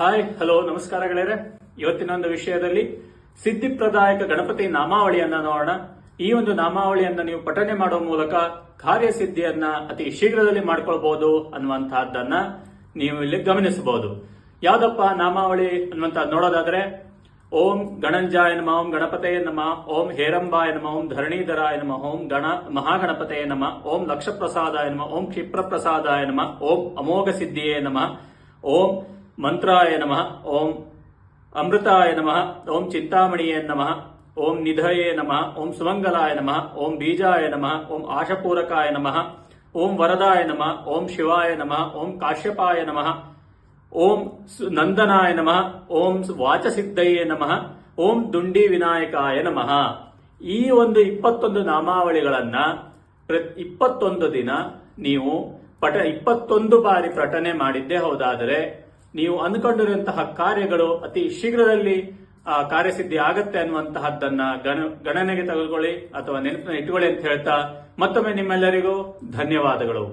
Hi hello ನಮಸ್ಕಾರ ಗೆಳೆಯರೆ. ಇವತ್ತಿನ ಒಂದು ವಿಷಯದಲ್ಲಿ ಸಿದ್ಧಿಪ್ರದಾಯಕ ಗಣಪತಿ ನಾಮಾವಳಿಯನ್ನ ನೋಡೋಣ. ಈ ಒಂದು ನಾಮಾವಳಿಯನ್ನ ನೀವು ಪಠನೆ ಮಾಡುವ ಮೂಲಕ ಕಾರ್ಯಸಿದ್ಧಿಯನ್ನ ಅತಿ ಶೀಘ್ರದಲ್ಲಿ ಮಾಡ್ಕೊಳ್ಬಹುದು ಅನ್ನುವಂತಹದ್ದನ್ನ ನೀವು ಇಲ್ಲಿ ಗಮನಿಸಬಹುದು. ಯಾವ್ದಪ್ಪ ನಾಮಾವಳಿ ಅನ್ನುವಂಥದ್ದು ನೋಡೋದಾದ್ರೆ, ಓಂ ಗಣಂಜಾಯ ನಮ, ಓಂ ಗಣಪತಯ ನಮ, ಓಂ ಹೇರಂಬಾಯ ನಮ, ಓಂ ಧರಣೀಧರಾಯ ನಮ, ಓಂ ಗಣ ಮಹಾಗಣಪತಯ ನಮ, ಓಂ ಲಕ್ಷಪ್ರಸಾದಾಯ ನಮ, ಓಂ ಕ್ಷಿಪ್ರಪ್ರಸಾದಾಯ ನಮ, ಓಂ ಅಮೋಘ ಸಿದ್ಧಿಯೇ ನಮ, ಓಂ ಮಂತ್ರಾಯ ನಮಃ ಓಂ ಅಮೃತಾಯ ನಮಃ ಓಂ ಚಿಂತಾಮಣಿಯೇ ನಮಃ ಓಂ ನಿಧಯೇ ನಮಃ ಓಂ ಸುಮಂಗಲಾಯ ನಮಃ ಓಂ ಬೀಜಾಯ ನಮಃ ಓಂ ಆಶಪೂರಕಾಯ ನಮಃ ಓಂ ವರದಾಯ ನಮಃ ಓಂ ಶಿವಾಯ ನಮಃ ಓಂ ಕಾಶ್ಯಪಾಯ ನಮಃ ಓಂ ನಂದನಾಯ ನಮಃ ಓಂ ವಾಚಸಿದ್ಧಯೇ ನಮಃ ಓಂ ದುಂಡಿ ವಿನಾಯಕಾಯ ನಮಃ ಈ ಒಂದು ಇಪ್ಪತ್ತೊಂದು ನಾಮಾವಳಿಗಳನ್ನ ಇಪ್ಪತ್ತೊಂದು ದಿನ ನೀವು ಪಟ ಇಪ್ಪತ್ತೊಂದು ಬಾರಿ ಪಠನೆ ಮಾಡಿದ್ದೇ ಹೌದಾದರೆ ನೀವು ಅಂದುಕೊಂಡಿರುವಂತಹ ಕಾರ್ಯಗಳು ಅತಿ ಶೀಘ್ರದಲ್ಲಿ ಕಾರ್ಯಸಿದ್ಧಿ ಆಗತ್ತೆ ಅನ್ನುವಂತಹದ್ದನ್ನ ಗಣ, ಗಣನೆಗೆ ತೆಗೆದುಕೊಳ್ಳಿ ಅಥವಾ ನೆನಪಿನ ಇಟ್ಟುಕೊಳ್ಳಿ ಅಂತ ಹೇಳ್ತಾ ಮತ್ತೊಮ್ಮೆ ನಿಮ್ಮೆಲ್ಲರಿಗೂ ಧನ್ಯವಾದಗಳು.